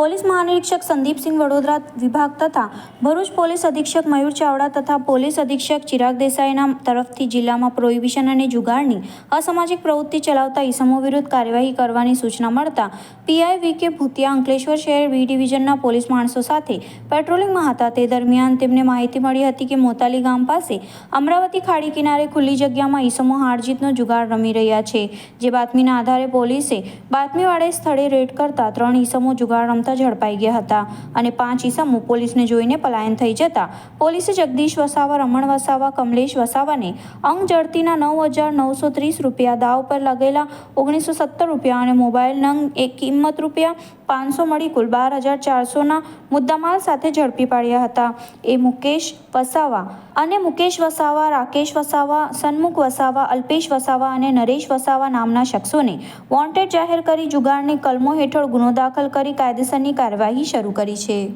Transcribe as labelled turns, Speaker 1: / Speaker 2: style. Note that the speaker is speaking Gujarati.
Speaker 1: પોલીસ મહાનિરીક્ષક સંદીપસિંહ વડોદરા વિભાગ તથા ભરૂચ પોલીસ અધિક્ષક મયુર ચાવડા તથા પોલીસ અધિક્ષક ચિરાગ દેસાઈના તરફથી જિલ્લામાં પ્રોહિબિશન અને જુગારની અસામાજિક પ્રવૃત્તિ ચલાવતા ઇસમો વિરુદ્ધ કાર્યવાહી કરવાની સૂચના મળતા પીઆઈ વી કે ભૂતિયા અંકલેશ્વર શહેર બી ડિવિઝનના પોલીસ માણસો સાથે પેટ્રોલિંગમાં હતા તે દરમિયાન તેમને માહિતી મળી હતી કે મોતાલી ગામ પાસે અમરાવતી ખાડી કિનારે ખુલ્લી જગ્યામાં ઈસમો હારજીતનો જુગાર રમી રહ્યા છે. જે બાતમીના આધારે પોલીસે બાતમીવાળે સ્થળે રેડ કરતા ત્રણ ઈસમો જુગાર રમતા ઝડપાઈ ગયા હતા અને પાંચ ઈસમો પોલીસને જોઈને પલાયન થઈ જતા. પોલીસે જગદીશ વસાવા, રમણ વસાવા, કમલેશ વસાવાને અંગ જડતીના નવ હજાર નવસો ત્રીસ રૂપિયા દાવ પર લગેલા ઓગણીસો સત્તર રૂપિયા અને મોબાઈલ નંગ એક કિંમત રૂપિયા પાંચસો મળી કુલ બાર હજાર ચારસોના મુદ્દામાલ સાથે ઝડપી પાડ્યા હતા. એ મુકેશ વસાવા અને મુકેશ વસાવા, રાકેશ વસાવા, સન્મુખ વસાવા, અલ્પેશ વસાવા અને નરેશ વસાવા નામના શખ્સોને વોન્ટેડ જાહેર કરી જુગારની કલમો હેઠળ ગુનો દાખલ કરી કાયદેસરની કાર્યવાહી શરૂ કરી છે.